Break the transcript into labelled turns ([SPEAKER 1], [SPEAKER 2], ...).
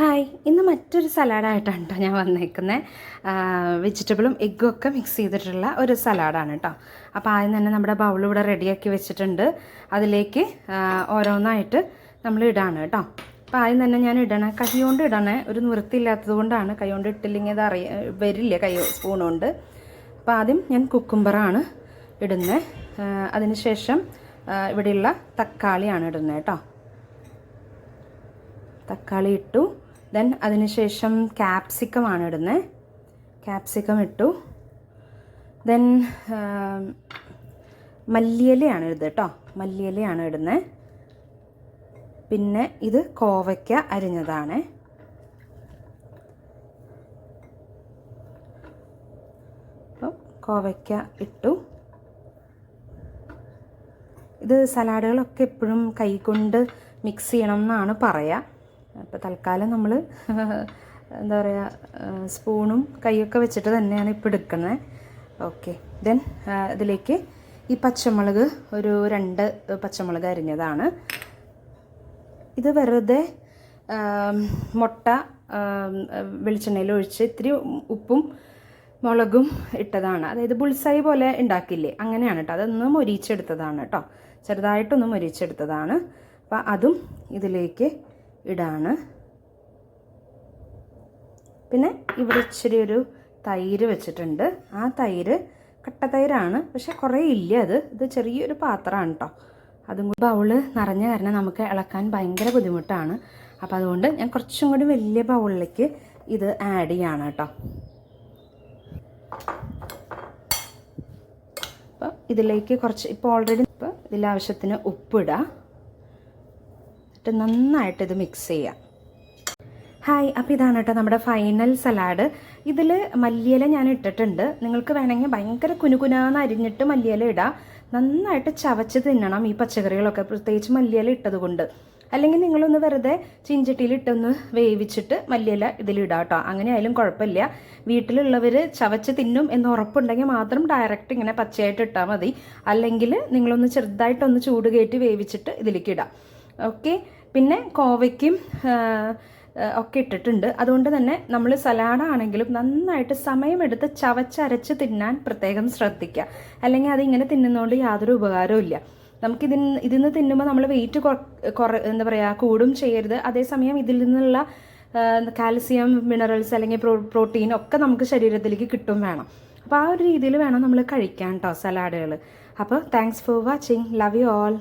[SPEAKER 1] Hi ഇന്ന് മറ്റൊരു സലാഡായിട്ടാണ് കേട്ടോ ഞാൻ വന്നേക്കുന്നത് വെജിറ്റബിളും എഗ്ഗും ഒക്കെ മിക്സ് ചെയ്തിട്ടുള്ള ഒരു സലാഡാണ് കേട്ടോ അപ്പോൾ ആദ്യം തന്നെ നമ്മുടെ ബൗൾ ഇവിടെ റെഡിയാക്കി വെച്ചിട്ടുണ്ട്. അതിലേക്ക് ഓരോന്നായിട്ട് നമ്മൾ ഇടാണ് കേട്ടോ അപ്പോൾ ആദ്യം തന്നെ ഞാൻ ഇടണ കൈ കൊണ്ട് ഇടണേ ഒരു നിവൃത്തിയില്ലാത്തത് കൊണ്ടാണ്. കൈ കൊണ്ട് ഇട്ടില്ലെങ്കിൽ അത് അറിയ വരില്ല കൈ സ്പൂൺ കൊണ്ട്. അപ്പോൾ ആദ്യം ഞാൻ കുക്കുംബറാണ് ഇടുന്നത് അതിനുശേഷം ഇവിടെയുള്ള തക്കാളിയാണ് ഇടുന്നത് കേട്ടോ തക്കാളി ഇട്ടു. ദെൻ അതിനുശേഷം ക്യാപ്സിക്കമാണ് ഇടുന്നത് ക്യാപ്സിക്കം ഇട്ടു. ദെൻ മല്ലിയിലയാണ് ഇടുന്നത് കേട്ടോ. മല്ലിയിലയാണ് ഇടുന്നത് പിന്നെ ഇത് കോവയ്ക്ക അരിഞ്ഞതാണ്. അപ്പം കോവയ്ക്ക ഇട്ടു. ഇത് സലാഡുകളൊക്കെ എപ്പോഴും കൈകൊണ്ട് മിക്സ് ചെയ്യണം എന്നാണ് പറയുക അപ്പോൾ തൽക്കാലം നമ്മൾ എന്താ പറയുക സ്പൂണും കൈയൊക്കെ വെച്ചിട്ട് തന്നെയാണ് ഇപ്പോൾ എടുക്കുന്നത് ഓക്കെ. ദെൻ ഇതിലേക്ക് ഈ പച്ചമുളക് ഒരു രണ്ട് പച്ചമുളക് അരിഞ്ഞതാണ്. ഇത് വെറുതെ മുട്ട വെളിച്ചെണ്ണയിൽ ഒഴിച്ച് ഇത്തിരി ഉപ്പും മുളകും ഇട്ടതാണ്. അതായത് ബുൾസായി പോലെ ഉണ്ടാക്കില്ലേ? അങ്ങനെയാണ് കേട്ടോ അതൊന്ന് മൊരിച്ചെടുത്തതാണ് കേട്ടോ ചെറുതായിട്ടൊന്ന് മൊരിച്ചെടുത്തതാണ്. അപ്പം അതും ഇതിലേക്ക് ഇടാണ്. പിന്നെ ഇവിടെ ഇച്ചിരി ഒരു തൈര് വെച്ചിട്ടുണ്ട്. ആ തൈര് കട്ട തൈരാണ് പക്ഷെ കുറേ ഇല്ല അത്. ഇത് ചെറിയൊരു പാത്രമാണ് കേട്ടോ അതും കൂടി ബൗൾ നിറഞ്ഞ കാരണം നമുക്ക് ഇളക്കാൻ ഭയങ്കര ബുദ്ധിമുട്ടാണ്. അപ്പോൾ അതുകൊണ്ട് ഞാൻ കുറച്ചും കൂടി വലിയ ബൗളിലേക്ക് ഇത് ആഡ് ചെയ്യാണ് കേട്ടോ അപ്പോൾ ഇതിലേക്ക് കുറച്ച് ഇപ്പോൾ ഓൾറെഡി ഇപ്പോൾ ഇതിലാവശ്യത്തിന് ഉപ്പിടാം. എന്നിട്ട് നന്നായിട്ട് ഇത് മിക്സ് ചെയ്യാം. ഹായ് അപ്പോൾ ഇതാണ് കേട്ടോ നമ്മുടെ ഫൈനൽ സലാഡ് ഇതിൽ മല്ലിയില ഞാൻ ഇട്ടിട്ടുണ്ട്. നിങ്ങൾക്ക് വേണമെങ്കിൽ ഭയങ്കര കുനുകുനാന്ന് അരിഞ്ഞിട്ട് മല്ലിയില ഇടാം. നന്നായിട്ട് ചവച്ച് തിന്നണം ഈ പച്ചക്കറികളൊക്കെ. പ്രത്യേകിച്ച് മല്ലിയില ഇട്ടതുകൊണ്ട് അല്ലെങ്കിൽ നിങ്ങളൊന്ന് വെറുതെ ചിഞ്ചട്ടിയിൽ ഇട്ടൊന്ന് വേവിച്ചിട്ട് മല്ലിയില ഇതിലിടാം കേട്ടോ. അങ്ങനെ ആയാലും കുഴപ്പമില്ല. വീട്ടിലുള്ളവർ ചവച്ച് തിന്നും എന്ന് ഉറപ്പുണ്ടെങ്കിൽ മാത്രം ഡയറക്റ്റ് ഇങ്ങനെ പച്ചയായിട്ട് ഇട്ടാൽ മതി. അല്ലെങ്കിൽ നിങ്ങളൊന്ന് ചെറുതായിട്ടൊന്ന് ചൂട് കയറ്റി വേവിച്ചിട്ട് ഇതിലേക്ക് ഇടാം. ഓക്കെ? പിന്നെ കോവയ്ക്കും ഒക്കെ ഇട്ടിട്ടുണ്ട്. അതുകൊണ്ട് തന്നെ നമ്മൾ സലാഡാണെങ്കിലും നന്നായിട്ട് സമയമെടുത്ത് ചവച്ചരച്ച് തിന്നാൻ പ്രത്യേകം ശ്രദ്ധിക്കുക. അല്ലെങ്കിൽ അതിങ്ങനെ തിന്നുന്നതുകൊണ്ട് യാതൊരു ഉപകാരവും ഇല്ല. നമുക്ക് ഇതിൽ ഇതിൽ നിന്ന് തിന്നുമ്പോൾ നമ്മൾ വെയിറ്റ് കുറ എന്താ പറയുക കൂടും ചെയ്യരുത്. അതേസമയം ഇതിൽ നിന്നുള്ള കാൽസ്യം മിനറൽസ് അല്ലെങ്കിൽ പ്രോ പ്രോട്ടീൻ ഒക്കെ നമുക്ക് ശരീരത്തിലേക്ക് കിട്ടും വേണം. അപ്പോൾ ആ ഒരു രീതിയിൽ വേണം നമ്മൾ കഴിക്കാൻ കേട്ടോ സലാഡുകൾ അപ്പോൾ thanks for watching love you all